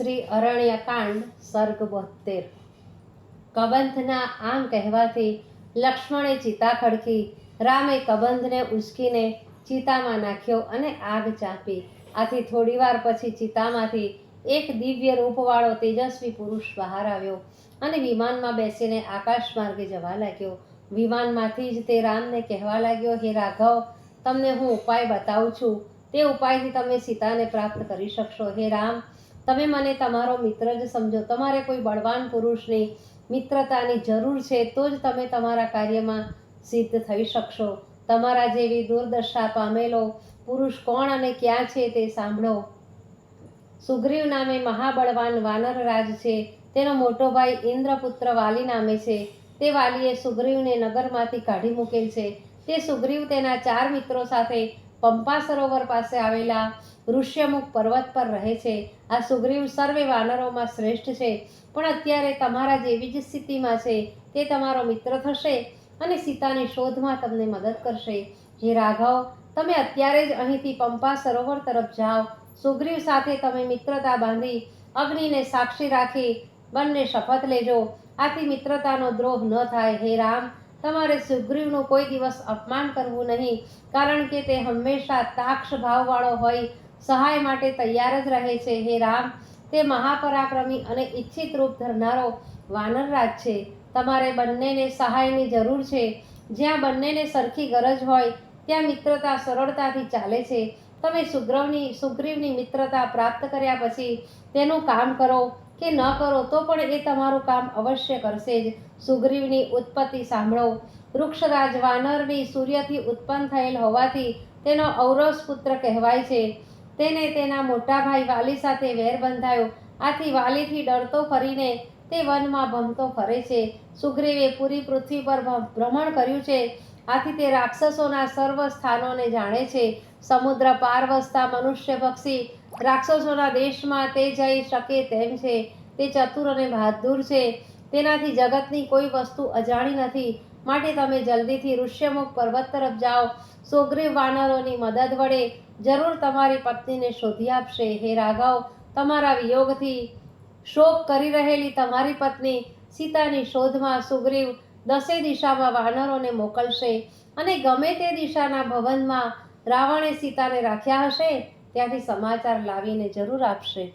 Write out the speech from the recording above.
શ્રી અરણ્યકાંડ સર્ગ બોતેર કબંધના આમ કહેવાથી લક્ષ્મણે ચિતા ખડકી, રામે કબંધને ઉચકીને ચિતામાં નાખ્યો અને આગ ચાંપી. આથી થોડીવાર પછી ચિતામાંથી એક દિવ્ય રૂપવાળો તેજસ્વી પુરુષ બહાર આવ્યો અને વિમાનમાં બેસીને આકાશ માર્ગે જવા લાગ્યો. વિમાનમાંથી જ તે રામને કહેવા લાગ્યો, હે રાઘવ, તમને હું ઉપાય બતાવું છું. તે ઉપાયથી તમે સીતાને પ્રાપ્ત કરી શકશો. હે રામ તમે મને તમારો મિત્ર જ સમજો. તમારે કોઈ બળવાન પુરુષની મિત્રતાની જરૂર છે તો જ તમે તમારા કાર્યમાં સિદ્ધ થઈ શકશો. તમારા જેવી દુર્દશા પામેલો પુરુષ કોણ અને ક્યાં છે તે સાંભળો. સુગ્રીવ નામે મહાબળવાન વાનર રાજ છે. તેનો મોટો ભાઈ ઇન્દ્રપુત્ર વાલી નામે છે. તે વાલીએ સુગ્રીવને નગરમાંથી કાઢી મૂકેલ છે. તે સુગ્રીવ તેના ચાર મિત્રો સાથે પંપા સરોવર પાસે આવેલા ઋષ્યમુખ પર્વત પર રહે છે. આ સુગ્રીવ સર્વે વાનરોમાં શ્રેષ્ઠ છે. પણ અત્યારે તમારા જેવી જ સ્થિતિમાં છે. તે તમારો મિત્ર થશે અને સીતાની શોધમાં તમને મદદ કરશે. હે રાઘવ, તમે અત્યારે જ અહીંથી પંપા સરોવર તરફ જાઓ. સુગ્રીવ સાથે તમે મિત્રતા બાંધી અગ્નિને સાક્ષી રાખી બંને શપથ લેજો. આથી મિત્રતાનો દ્રોહ ન થાય. હે રામ તમારે સુગ્રીવનું કોઈ દિવસ અપમાન કરવું નહીં, કારણ કે તે હંમેશા તાક્ષ ભાવવાળો હોય, સહાય માટે તૈયાર જ રહે છે. હે રામ, તે મહાપરાક્રમી અને ઈચ્છિત રૂપ ધરનારો વાનરરાજ છે. તમારે બંનેને સહાયની જરૂર છે. જ્યાં બંનેને સરખી ગરજ હોય, ત્યાં મિત્રતા સરળતાથી ચાલે છે. તમે સુગ્રવની સુગ્રીવની મિત્રતા પ્રાપ્ત કર્યા પછી તેનું કામ કરો. કે ન કરો, તો પણ એ તમારું કામ અવશ્ય કરશે જ. સુગ્રીવની ઉત્પત્તિ સાંભળો. વૃક્ષરાજ વાનરની સૂર્યથી ઉત્પન્ન થયેલ હોવાથી તેનો ઔરસ પુત્ર કહેવાય છે. તેને તેના મોટા ભાઈ વાલી સાથે વેર બંધાયો. આથી વાલીથી ડરતો ફરીને તે વનમાં ભમતો ફરે છે. સુગ્રીવે પૂરી પૃથ્વી પર ભ્રમણ કર્યું છે. આથી તે રાક્ષસોના સર્વ સ્થાનોને જાણે છે. સમુદ્ર પાર વસતા મનુષ્ય પક્ષી રાક્ષસોના દેશમાં તે જઈ શકે તેમ છે. તે ચતુર અને બહાદુર છે. તેનાથી જગતની કોઈ વસ્તુ અજાણી નથી. માટે તમે જલ્દીથી ઋષ્યમુખ પર્વત તરફ જાઓ. સુગ્રીવ વાનરોની મદદ વડે જરૂર તમારી પત્નીને શોધી આપશે. હે રાઘવ, તમારા વિયોગથી શોક કરી રહેલી તમારી પત્ની સીતાની શોધમાં સુગ્રીવ દસે દિશામાં વાનરોને મોકલશે. અને ગમે તે દિશાના ભવનમાં રાવણે સીતાને રાખ્યા હશે, ત્યાંથી સમાચાર લાવીને જરૂર આપશે.